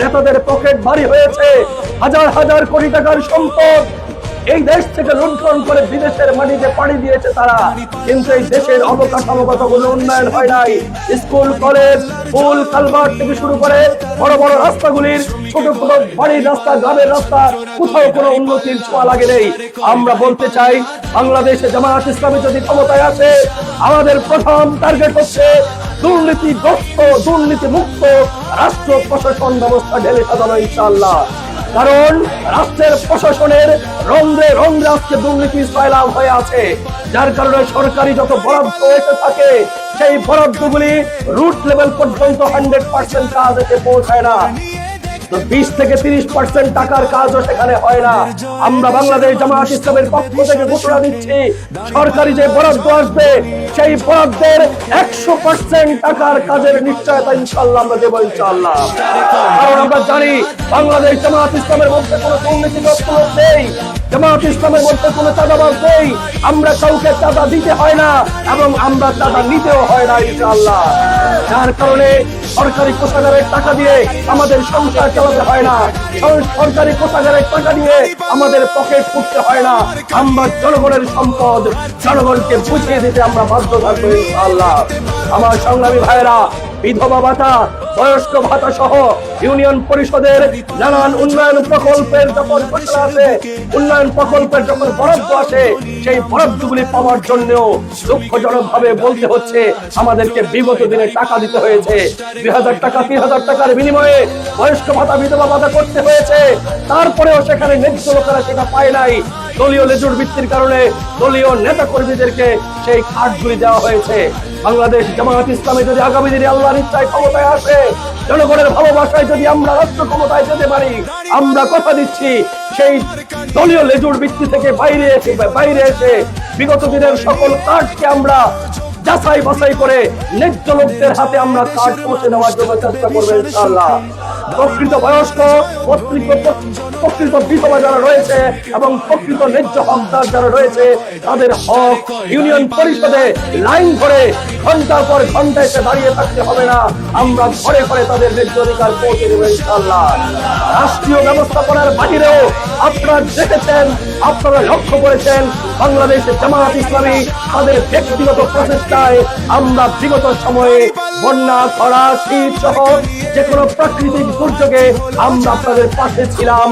নেতাদের পকেট ভারী হয়েছে, হাজার হাজার কোটি টাকার সম্পদ। এই দেশ থেকে লুণ্ঠন করে বিদেশের মাটিতে পাড়ি দিয়েছে তারা। কিন্তু এই দেশের অবকাঠামোগত কোনো উন্নয়ন হয় নাই। স্কুল, কলেজ পুল কালভার্ট থেকে শুরু করে বড় বড় রাস্তাগুলির ছোট ছোট বাড়ির রাস্তা, গ্রামের রাস্তা, কোথাও কোনো উন্নতির ছোঁয়া লাগে নেই। আমরা বলতে চাই, বাংলাদেশে জামায়াত ইসলামী যদি ক্ষমতায় আসে, আমাদের প্রথম টার্গেট হচ্ছে দুর্নীতিগ্রস্ত দুর্নীতি মুক্ত রাষ্ট্র প্রশাসন ব্যবস্থা ঢেলে সাজানো ইনশাল্লাহ কারণ রাষ্ট্রের প্রশাসনের রন্ধ্রে রন্ধ্রে আজকে দুর্নীতি সয়লাভ হয়ে আছে। যার কারণে সরকারি যত বরাদ্দ এসে থাকে, সেই বরাদ্দগুলি রুট লেভেল পর্যন্ত হান্ড্রেড পার্সেন্ট কাজ এসে পৌঁছায় না। তো বিশ থেকে তিরিশ পার্সেন্ট টাকার কাজও সেখানে হয় না। আমরা বাংলাদেশ জামায়াত ইসলামের পক্ষ থেকে ঘোষণা দিচ্ছি, সরকারি যে বরাদ্দ আসবে, সেই বরাদ্দের একশো পার্সেন্ট টাকার কাজের নিশ্চয়তা ইনশাল্লাহ আমরা দেবো ইনশাল্লাহ। কারণ আমরা জানি, বাংলাদেশ জামায়াত ইসলামের মধ্যে কোনো লোক নেই, জামায়াত ইসলামের মধ্যে কোনো চাঁদাবাজ নেই। আমরা কাউকে চাঁদা দিতে হয় না এবং আমরা চাঁদা নিতেও হয় না ইনশাআল্লাহ যার কারণে সরকারি কোষাগারের টাকা দিয়ে আমাদের সংসার চালাতে হয় না। সরকারি কোষাগারের টাকা দিয়ে আমাদের পকেট ফুটতে হয় না। আমরা জনগণের সম্পদ, জনগণকে বুঝিয়ে দিতে আমরা বাধ্য থাকব আল্লাহ আমার সংগ্রামী ভাইরা বিধবা ভাতা বয়স্ক ভাতা সহ ইউনিয়ন পরিষদের নানান উন্নয়ন প্রকল্পের যখন ঘোষণা আছে উন্নয়ন প্রকল্পের যখন বরাদ্দ আসে, সেই বরাদ্দগুলি পাওয়ার জন্য দুঃখজনক ভাবে বলতে হচ্ছে, আমাদেরকে বিগত দিনে টাকা দিতে হয়েছে। দুই হাজার টাকা, তিন হাজার টাকার বিনিময়ে বয়স্ক ভাতা, বিধবা ভাতা করতে হয়েছে। তারপরেও সেখানে ন্যায্য লোকেরা সেটা পায় নাই। দলীয় লেজুর বৃত্তির কারণে দলীয় নেতা কর্মীদেরকে সেই কার্ডগুলি দেওয়া হয়েছে। বাংলাদেশ জামায়াত ইসলামে যদি আগামী দিনে আল্লাহর ইচ্ছায় ক্ষমতায় আসে, জনগণের ভালোবাসায় যদি আমরা রাষ্ট্র ক্ষমতায় যেতে পারি, আমরা কথা দিচ্ছি, সেই দলীয় লেজুর ভিত্তি থেকে বাইরে এসে বাইরে এসে বিগত দিনের সকল কার্ডকে আমরা যাচাই বাছাই করে ন্যায্য লোকদের হাতে আমরা কার্ড পৌঁছে দেওয়ার জন্য চেষ্টা করব ইনশাআল্লাহ। প্রকৃত বয়স্ক, প্রকৃত প্রকৃত বিধবা যারা রয়েছে এবং প্রকৃত ন্যায্য হকদার যারা রয়েছে, তাদের হক ইউনিয়ন পরিষদে লাইন ধরে ঘণ্টার পর ঘণ্টা এসে দাঁড়িয়ে থাকতে হবে না। আমরা ঘরে ঘরে তাদের ন্যায্য অধিকার পৌঁছে দেবো ইনশাআল্লাহ। রাষ্ট্রীয় ব্যবস্থাপনার বাহিরেও আপনারা দেখেছেন, আপনারা লক্ষ্য করেছেন বাংলাদেশের জামায়াত ইসলামী তাদের ব্যক্তিগত প্রচেষ্টায় আমরা বিগত সময়ে বন্যা খরা শীত সহ যে কোনো প্রাকৃতিক দুর্যোগে আমরা আপনাদের পাশে ছিলাম।